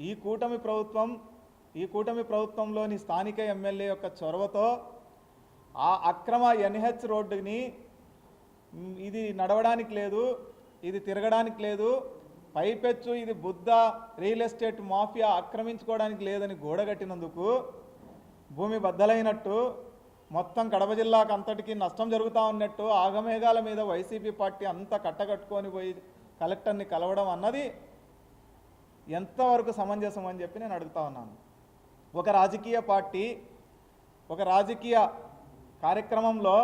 ఈ కూటమి ప్రభుత్వం ఈ కూటమి ప్రభుత్వంలోని స్థానిక ఎమ్మెల్యే యొక్క చొరవతో ఆ అక్రమ ఎన్హెచ్ రోడ్డుని ఇది నడవడానికి లేదు ఇది తిరగడానికి లేదు పైపెచ్చు ఇది బుద్ధ రియల్ ఎస్టేట్ మాఫియా ఆక్రమించుకోవడానికి లేదని గోడగట్టినందుకు భూమి బద్దలైనట్టు మొత్తం కడప జిల్లాకు అంతటికి నష్టం జరుగుతూ ఉన్నట్టు ఆగమేఘాల మీద వైసీపీ పార్టీ అంతా కట్టకట్టుకొని పోయి కలెక్టర్ని కలవడం అన్నది ఎంతవరకు సమంజసం అని చెప్పి నేను అడుగుతా ఉన్నాను. ఒక రాజకీయ పార్టీ ఒక రాజకీయ కార్యక్రమంలో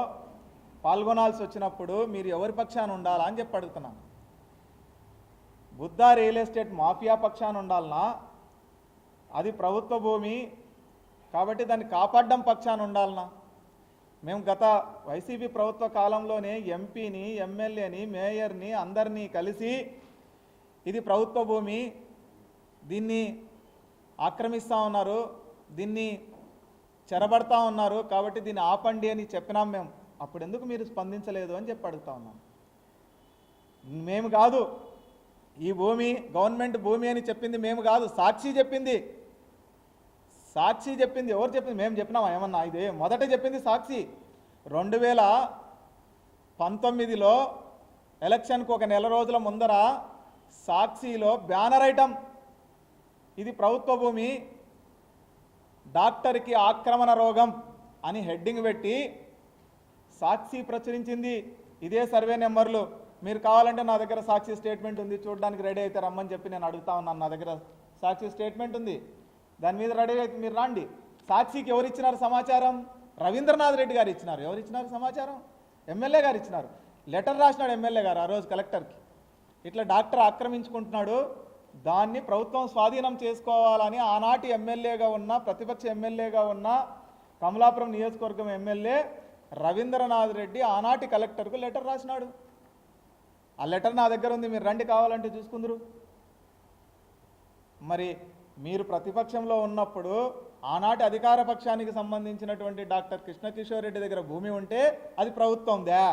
పాల్గొనాల్సి వచ్చినప్పుడు మీరు ఎవరి పక్షాన ఉండాలా అని చెప్పి అడుగుతున్నాను. బుద్ధా రియల్ ఎస్టేట్ మాఫియా పక్షాన ఉండాలనా? అది ప్రభుత్వ భూమి కాబట్టి దాన్ని కాపాడడం పక్షాన ఉండాలనా? మేము గత వైసీపీ ప్రభుత్వ కాలంలోనే ఎంపీని ఎమ్మెల్యేని మేయర్ని అందరినీ కలిసి ఇది ప్రభుత్వ భూమి దీన్ని ఆక్రమిస్తూ ఉన్నారు దీన్ని చెరబడతా ఉన్నారు కాబట్టి దీన్ని ఆపండి అని చెప్పినాం మేము. అప్పుడు ఎందుకు మీరు స్పందించలేదు అని చెప్పి అడుగుతా ఉన్నాం. మేము కాదు ఈ భూమి గవర్నమెంట్ భూమి అని చెప్పింది మేము కాదు సాక్షి చెప్పింది. సాక్షి చెప్పింది ఎవరు చెప్పింది? మేము చెప్పినామా? ఏమన్నా? ఇదే మొదట చెప్పింది సాక్షి. రెండు వేల పంతొమ్మిదిలో ఎలక్షన్కు ఒక నెల రోజుల ముందర సాక్షిలో బ్యానర్ ఐటమ్ ఇది ప్రభుత్వ భూమి. డాక్టర్కి ఆక్రమణ రోగం అని హెడ్డింగ్ పెట్టి సాక్షి ప్రచురించింది. ఇదే సర్వే నెంబర్లు. మీరు కావాలంటే నా దగ్గర సాక్షి స్టేట్మెంట్ ఉంది. చూడడానికి రెడీ అయితే రమ్మని చెప్పి నేను అడుగుతా ఉన్నాను. నా దగ్గర సాక్షి స్టేట్మెంట్ ఉంది. దాని మీద రెడీ అయితే మీరు రండి. సాక్షికి ఎవరు ఇచ్చినారు సమాచారం? రవీంద్రనాథ్ రెడ్డి గారు ఇచ్చినారు. ఎవరు ఇచ్చినారు సమాచారం? ఎమ్మెల్యే గారు ఇచ్చినారు. లెటర్ రాసినాడు ఎమ్మెల్యే గారు ఆ రోజు కలెక్టర్కి. ఇట్లా డాక్టర్ ఆక్రమించుకుంటున్నాడు. దాన్ని ప్రభుత్వం స్వాధీనం చేసుకోవాలని ఆనాటి ఎమ్మెల్యేగా ఉన్న ప్రతిపక్ష ఎమ్మెల్యేగా ఉన్న కమలాపురం నియోజకవర్గం ఎమ్మెల్యే రవీంద్రనాథ్ రెడ్డి ఆనాటి కలెక్టర్కు లెటర్ రాసినాడు. ఆ లెటర్ నా దగ్గర ఉంది మీరు రండి కావాలంటే చూసుకుందరు. మరి మీరు ప్రతిపక్షంలో ఉన్నప్పుడు ఆనాటి అధికార పక్షానికి సంబంధించినటువంటి డాక్టర్ కృష్ణకిషోర్ రెడ్డి దగ్గర భూమి ఉంటే అది ప్రభుత్వందా?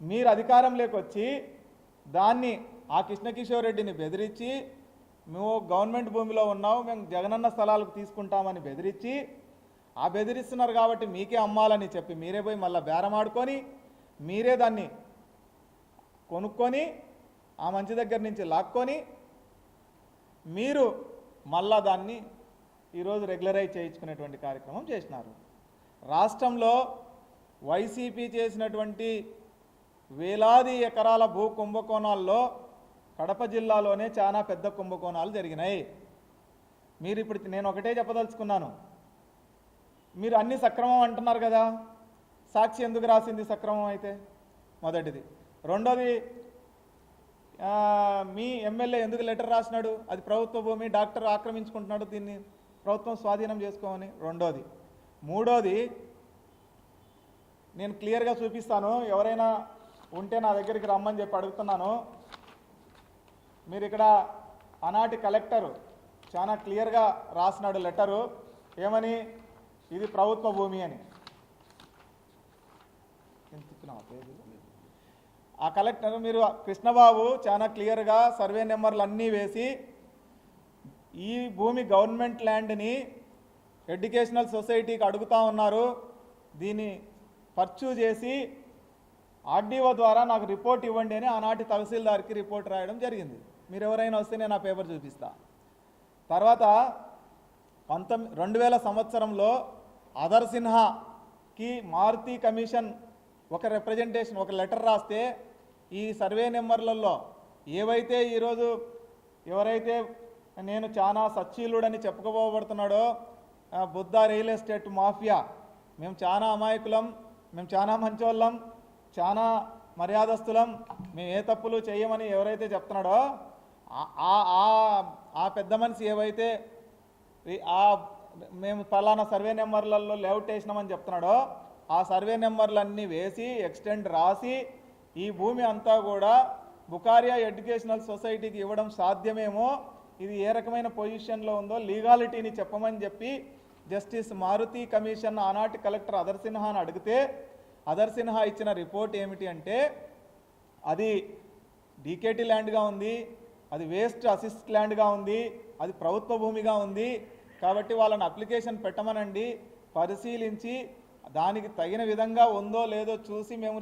మీరు అధికారంలోకి వచ్చి దాన్ని ఆ కృష్ణకిషోర్ రెడ్డిని బెదిరించి మేము గవర్నమెంట్ భూమిలో ఉన్నాము మేము జగనన్న స్థలాలకు తీసుకుంటామని బెదిరించి ఆ బెదిరిస్తున్నారు కాబట్టి మీకే అమ్మాలని చెప్పి మీరే పోయి మళ్ళీ బేరం ఆడుకొని మీరే దాన్ని కొనుక్కొని ఆ మంచి దగ్గర నుంచి లాక్కొని మీరు మళ్ళా దాన్ని ఈరోజు రెగ్యులరైజ్ చేయించుకునేటువంటి కార్యక్రమం చేసినారు. రాష్ట్రంలో వైసీపీ చేసినటువంటి వేలాది ఎకరాల భూ కుంభకోణాల్లో కడప జిల్లాలోనే చాలా పెద్ద కుంభకోణాలు జరిగినాయి. మీరు ఇప్పుడు నేను ఒకటే చెప్పదలుచుకున్నాను. మీరు అన్ని సక్రమం అంటున్నారు కదా. సాక్షి ఎందుకు రాసింది సక్రమం అయితే? మొదటిది. రెండోది మీ ఎమ్మెల్యే ఎందుకు లెటర్ రాసినాడు? అది ప్రభుత్వ భూమి డాక్టర్ ఆక్రమించుకుంటున్నాడు దీన్ని ప్రభుత్వం స్వాధీనం చేసుకోమని. రెండోది. మూడోది నేను క్లియర్గా చూపిస్తాను. ఎవరైనా ఉంటే నా దగ్గరికి రమ్మని చెప్పి అడుగుతున్నాను. మీరు ఇక్కడ ఆనాటి కలెక్టర్ చాలా క్లియర్గా రాసినాడు లెటరు. ఏమని? ఇది ప్రభుత్వ భూమి అని. ఆ కలెక్టర్ మీరు కృష్ణబాబు చాలా క్లియర్గా సర్వే నెంబర్లు అన్నీ వేసి ఈ భూమి గవర్నమెంట్ ల్యాండ్ని ఎడ్యుకేషనల్ సొసైటీకి అడుగుతా ఉన్నారు. దీన్ని పర్చూ చేసి ఆర్డీఓ ద్వారా నాకు రిపోర్ట్ ఇవ్వండి అని ఆనాటి తహసీల్దార్కి రిపోర్ట్ రాయడం జరిగింది. మీరు ఎవరైనా వస్తే నేను ఆ పేపర్ చూపిస్తా. తర్వాత పంతొమ్మిది రెండు వేల సంవత్సరంలో అదర్ సిన్హాకి మారుతి కమిషన్ ఒక రిప్రజెంటేషన్ ఒక లెటర్ రాస్తే ఈ సర్వే నెంబర్లలో ఏవైతే ఈరోజు ఎవరైతే నేను చాలా సచ్చీలుడని చెప్పుకోబోబడుతున్నాడో బుద్ధ రియల్ ఎస్టేట్ మాఫియా మేము చాలా అమాయకులం మేము చాలా మంచోళ్ళం చాలా మర్యాదస్తులం మేము ఏ తప్పులు చేయమని ఎవరైతే చెప్తున్నాడో ఆ- పెద్ద మనిషి ఏవైతే ఆ మేము పలానా సర్వే నెంబర్లలో లేఅవుట్ వేసినామని చెప్తున్నాడో ఆ సర్వే నెంబర్లన్నీ వేసి ఎక్స్టెండ్ రాసి ఈ భూమి అంతా కూడా బుకారియా ఎడ్యుకేషనల్ సొసైటీకి ఇవ్వడం సాధ్యమేమో ఇది ఏ రకమైన పొజిషన్లో ఉందో లీగాలిటీని చెప్పమని చెప్పి జస్టిస్ మారుతి కమిషన్ ఆనాటి కలెక్టర్ అదర్ సిన్హాను అడిగితే అదర్ సిన్హా ఇచ్చిన రిపోర్ట్ ఏమిటి అంటే అది డీకేటీ ల్యాండ్గా ఉంది అది వేస్ట్ అసిస్ట్ ల్యాండ్గా ఉంది అది ప్రభుత్వ భూమిగా ఉంది కాబట్టి వాళ్ళని అప్లికేషన్ పెట్టమనండి పరిశీలించి దానికి తగిన విధంగా ఉందో లేదో చూసి మేము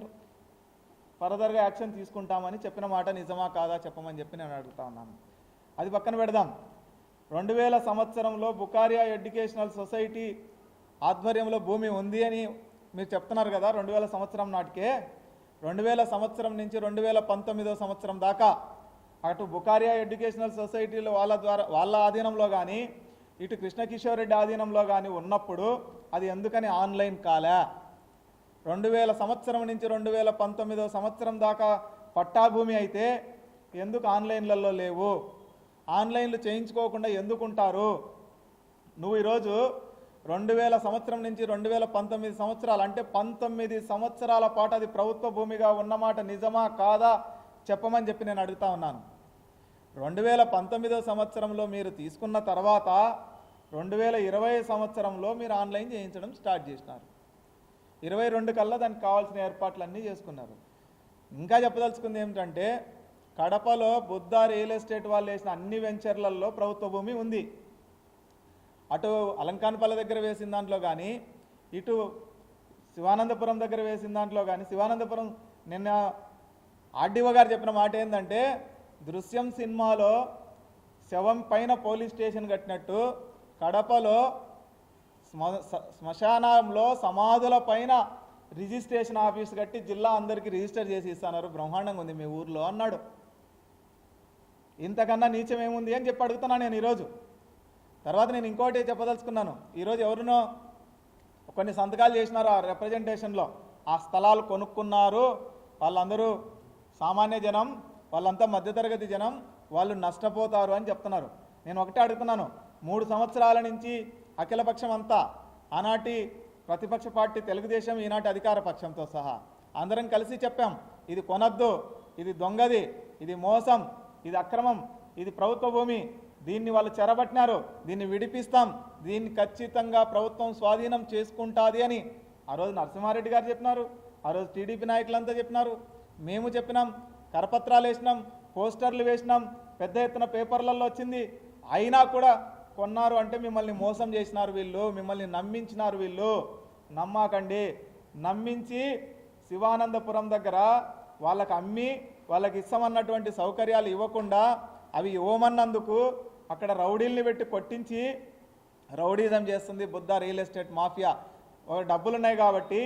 ఫర్దర్గా యాక్షన్ తీసుకుంటామని చెప్పిన మాట నిజమా కాదా చెప్పమని చెప్పి నేను అడుగుతా ఉన్నాను. అది పక్కన పెడదాం. రెండు వేల సంవత్సరంలో బుకారియా ఎడ్యుకేషనల్ సొసైటీ ఆధ్వర్యంలో భూమి ఉంది అని మీరు చెప్తున్నారు కదా రెండు వేల సంవత్సరం నాటికే. రెండు వేల సంవత్సరం నుంచి రెండు వేల పంతొమ్మిదో సంవత్సరం దాకా అటు బుకారియా ఎడ్యుకేషనల్ సొసైటీలో వాళ్ళ ద్వారా వాళ్ళ ఆధీనంలో కానీ ఇటు కృష్ణకిషోర్ రెడ్డి ఆధీనంలో కానీ ఉన్నప్పుడు అది ఎందుకని ఆన్లైన్ కాలే? రెండు వేల సంవత్సరం నుంచి రెండు వేల పంతొమ్మిదో సంవత్సరం దాకా పట్టా భూమి అయితే ఎందుకు ఆన్లైన్లలో లేవు? ఆన్లైన్లు చేయించుకోకుండా ఎందుకుంటారు? నువ్వు ఈరోజు రెండు వేల సంవత్సరం నుంచి రెండు వేల పంతొమ్మిది సంవత్సరాలు అంటే పంతొమ్మిది సంవత్సరాల పాటు అది ప్రభుత్వ భూమిగా ఉన్నమాట నిజమా కాదా? చెప్పమని చెప్పి నేను అడుగుతా ఉన్నాను. రెండు వేల పంతొమ్మిదో సంవత్సరంలో మీరు తీసుకున్న తర్వాత రెండు వేల ఇరవై సంవత్సరంలో మీరు ఆన్లైన్ చేయించడం స్టార్ట్ చేసినారు. ఇరవై రెండు కల్లా దానికి కావాల్సిన ఏర్పాట్లన్నీ చేసుకున్నారు. ఇంకా చెప్పదలుచుకుంది ఏమిటంటే కడపలో బుద్ధ రియల్ ఎస్టేట్ వాళ్ళు వేసిన అన్ని వెంచర్లలో ప్రభుత్వ భూమి ఉంది. అటు అలంకాన్పల్లి దగ్గర వేసిన దాంట్లో కానీ ఇటు శివానందపురం దగ్గర వేసిన దాంట్లో కానీ శివానందపురం నిన్న ఆర్డీఓ గారు చెప్పిన మాట ఏంటంటే దృశ్యం సినిమాలో శవం పైన పోలీస్ స్టేషన్ కట్టినట్టు కడపలో శ్మ- శ్మశానంలో సమాధుల పైన రిజిస్ట్రేషన్ ఆఫీస్ కట్టి జిల్లా అందరికీ రిజిస్టర్ చేసి ఇస్తున్నారు బ్రహ్మాండంగా ఉంది మీ ఊర్లో అన్నాడు. ఇంతకన్నా నీచం ఏముంది అని చెప్పి అడుగుతున్నాను నేను ఈరోజు. తర్వాత నేను ఇంకోటి చెప్పదలుచుకున్నాను. ఈరోజు ఎవరినో కొన్ని సంతకాలు చేసినారు ఆ రిప్రజెంటేషన్లో ఆ స్థలాలు కొనుక్కున్నారు. వాళ్ళందరూ సామాన్య జనం వాళ్ళంతా మధ్యతరగతి జనం వాళ్ళు నష్టపోతారు అని చెప్తున్నారు. నేను ఒకటే అడుగుతున్నాను. మూడు సంవత్సరాల నుంచి అఖిలపక్షం అంతా ఆనాటి ప్రతిపక్ష పార్టీ తెలుగుదేశం ఈనాటి అధికార పక్షంతో సహా అందరం కలిసి చెప్పాం ఇది కొనద్దు ఇది దొంగది ఇది మోసం ఇది అక్రమం ఇది ప్రభుత్వ భూమి దీన్ని వాళ్ళు చెరబట్టినారు దీన్ని విడిపిస్తాం దీన్ని ఖచ్చితంగా ప్రభుత్వం స్వాధీనం చేసుకుంటాది అని ఆ రోజు నరసింహారెడ్డి గారు చెప్పినారు ఆ రోజు టీడీపీ నాయకులంతా చెప్పినారు. మేము చెప్పినాం కరపత్రాలు వేసినాం పోస్టర్లు వేసినాం పెద్ద ఎత్తున పేపర్లలో వచ్చింది. అయినా కూడా కొన్నారు అంటే మిమ్మల్ని మోసం చేసినారు వీళ్ళు మిమ్మల్ని నమ్మించినారు వీళ్ళు. నమ్మాకండి. నమ్మించి శివానందపురం దగ్గర వాళ్ళకి అమ్మి వాళ్ళకి ఇస్తామన్నటువంటి సౌకర్యాలు ఇవ్వకుండా అవి ఇవ్వమన్నందుకు అక్కడ రౌడీల్ని పెట్టి కొట్టించి రౌడీజం చేస్తుంది బుద్ధ రియల్ ఎస్టేట్ మాఫియా. ఒక డబ్బులు ఉన్నాయి కాబట్టి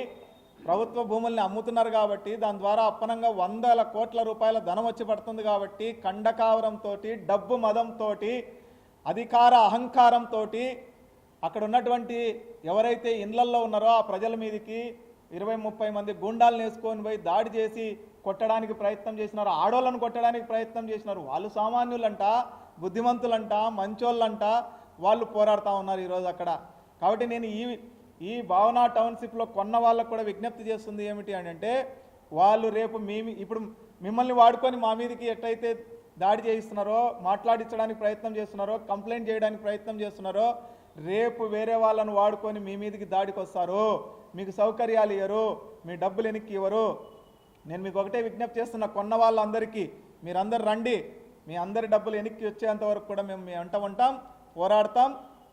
ప్రభుత్వ భూముల్ని అమ్ముతున్నారు కాబట్టి దాని ద్వారా అప్పనంగా వందల కోట్ల రూపాయల ధనం వచ్చి పడుతుంది కాబట్టి కండకావరంతో డబ్బు మదంతో అధికార అహంకారంతో అక్కడ ఉన్నటువంటి ఎవరైతే ఇండ్లల్లో ఉన్నారో ఆ ప్రజల మీదకి ఇరవై ముప్పై మంది గుండాలను వేసుకొని పోయి దాడి చేసి కొట్టడానికి ప్రయత్నం చేసినారు ఆడోళ్ళను కొట్టడానికి ప్రయత్నం చేసినారు. వాళ్ళు సామాన్యులంట బుద్ధిమంతులంట మంచోళ్ళంట వాళ్ళు పోరాడుతూ ఉన్నారు ఈరోజు అక్కడ. కాబట్టి నేను ఈ ఈ భావన టౌన్షిప్లో కొన్న వాళ్ళకు కూడా విజ్ఞప్తి చేస్తుంది ఏమిటి అని అంటే వాళ్ళు రేపు మీ ఇప్పుడు మిమ్మల్ని వాడుకొని మా మీదకి ఎట్టయితే దాడి చేయిస్తున్నారో మాట్లాడించడానికి ప్రయత్నం చేస్తున్నారో కంప్లైంట్ చేయడానికి ప్రయత్నం చేస్తున్నారో రేపు వేరే వాళ్ళను వాడుకొని మీ మీదకి దాడికి వస్తారు మీకు సౌకర్యాలు ఇవ్వరు మీ డబ్బులు వెనక్కి ఇవ్వరు. నేను మీకు ఒకటే విజ్ఞప్తి చేస్తున్నా కొన్న వాళ్ళందరికీ మీరందరు రండి. మీ అందరి డబ్బులు వెనక్కి వచ్చేంత వరకు కూడా మేము మీ అంటాం ఉంటాం పోరాడతాం.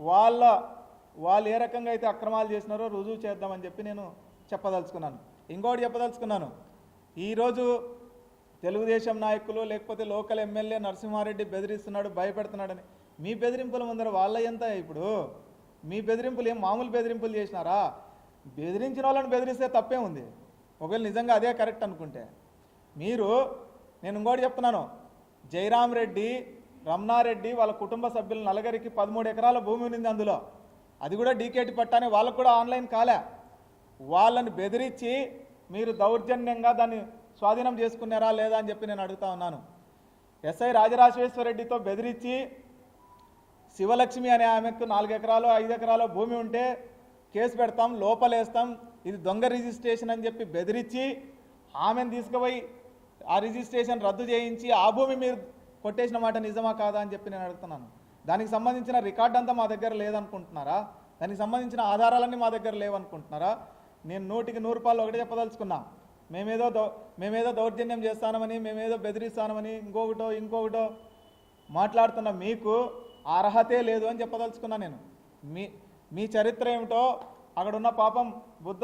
వాళ్ళ వాళ్ళు ఏ రకంగా అయితే అక్రమాలు చేసినారో రుజువు చేద్దామని చెప్పి నేను చెప్పదలుచుకున్నాను. ఇంకోటి చెప్పదలుచుకున్నాను. ఈరోజు తెలుగుదేశం నాయకులు లేకపోతే లోకల్ ఎమ్మెల్యే నరసింహారెడ్డి బెదిరిస్తున్నాడు భయపెడుతున్నాడని. మీ బెదిరింపుల ముందర వాళ్ళ ఎంత ఇప్పుడు? మీ బెదిరింపులు ఏం మామూలు బెదిరింపులు చేసినారా? బెదిరించిన వాళ్ళని బెదిరిస్తే తప్పే ఉంది. ఒకవేళ నిజంగా అదే కరెక్ట్ అనుకుంటే. మీరు నేను ఇంకోటి చెప్తున్నాను. జయరామ్ రెడ్డి రమణారెడ్డి వాళ్ళ కుటుంబ సభ్యులు నలగరికి పదమూడు ఎకరాల భూమి ఉంది అందులో. అది కూడా డీకేటి పట్టాని వాళ్ళకు కూడా ఆన్లైన్ కాలే. వాళ్ళని బెదిరించి మీరు దౌర్జన్యంగా దాన్ని స్వాధీనం చేసుకున్నారా లేదా అని చెప్పి నేను అడుగుతా ఉన్నాను. ఎస్ఐ రాజరాజేశ్వరరెడ్డితో బెదిరించి శివలక్ష్మి అనే ఆమెకు నాలుగు ఎకరాలు ఐదు ఎకరాలు భూమి ఉంటే కేసు పెడతాం లోపలేస్తాం ఇది దొంగ రిజిస్ట్రేషన్ అని చెప్పి బెదిరించి ఆమెను తీసుకుపోయి ఆ రిజిస్ట్రేషన్ రద్దు చేయించి ఆ భూమి మీరు కొట్టేసిన మాట నిజమా కాదా అని చెప్పి నేను అడుగుతున్నాను. దానికి సంబంధించిన రికార్డ్ అంతా మా దగ్గర లేదనుకుంటున్నారా? దానికి సంబంధించిన ఆధారాలన్నీ మా దగ్గర లేవనుకుంటున్నారా? నేను నూటికి నూరు రూపాయలు ఒకటే చెప్పదలుచుకున్నా. మేమేదో దౌ మేమేదో దౌర్జన్యం చేస్తానమని మేమేదో బెదిరిస్తానమని ఇంకొకటో ఇంకొకటో మాట్లాడుతున్న మీకు అర్హతే లేదు అని చెప్పదలుచుకున్నా నేను. మీ మీ చరిత్ర ఏమిటో అక్కడ ఉన్న పాపం బుద్ధ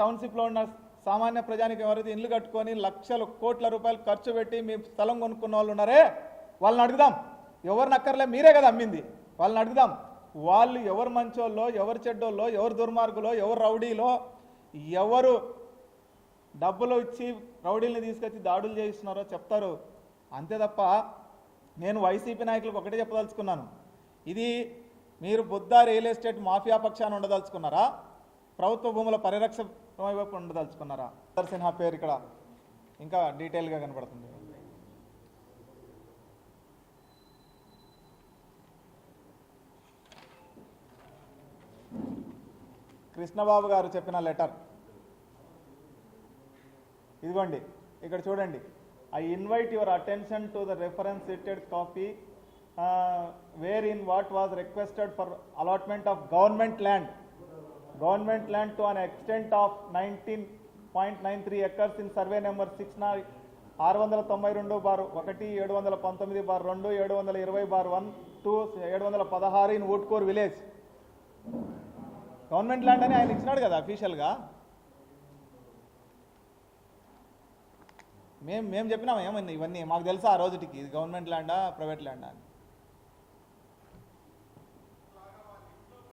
టౌన్షిప్లో ఉన్న సామాన్య ప్రజానికి ఎవరైతే ఇల్లు కట్టుకొని లక్షలు కోట్ల రూపాయలు ఖర్చు పెట్టి మీ స్థలం కొనుక్కున్న వాళ్ళు ఉన్నారే వాళ్ళని అడుగుదాం. ఎవరు నక్కర్లే మీరే కదా అమ్మింది. వాళ్ళని అడుగుదాం. వాళ్ళు ఎవరు మంచోళ్ళో ఎవరు చెడ్డోళ్ళో ఎవరు దుర్మార్గులో ఎవరు రౌడీలో ఎవరు డబ్బులు ఇచ్చి రౌడీల్ని తీసుకొచ్చి దాడులు చేయిస్తున్నారో చెప్తారు. అంతే తప్ప నేను వైసీపీ నాయకులకు ఒకటే చెప్పదలుచుకున్నాను. ఇది మీరు బుద్ధ రియల్ ఎస్టేట్ మాఫియా పక్షాన్ని ఉండదలుచుకున్నారా? ప్రభుత్వ భూముల పరిరక్షణ వైపు ఉండదలుచుకున్నారా? సర్ సిన్హా పేరు ఇక్కడ ఇంకా డీటెయిల్గా కనపడుతుంది. కృష్ణబాబు గారు చెప్పిన లెటర్. ఇదిగోండి ఇక్కడ చూడండి. I invite your attention to the reference cited copy where in what was requested for allotment of government land government land to an extent of nineteen point nine three acres in survey number six నా ఆరు వందల తొంభై రెండు bar ఒకటి ఏడు వందల పంతొమ్మిది bar రెండు ఏడు వందల ఇరవై బార్ వన్ టూ ఏడు వందల పదహారు ఇన్ వుడ్కోర్ విలేజ్ గవర్నమెంట్ ల్యాండ్ అని ఆయన ఇచ్చినాడు కదా అఫీషియల్గా. మేము మేము చెప్పినాం ఏమైంది ఇవన్నీ? మాకు తెలుసా ఆ రోజుటికి? ఇది గవర్నమెంట్ ల్యాండా ప్రైవేట్ ల్యాండా అని.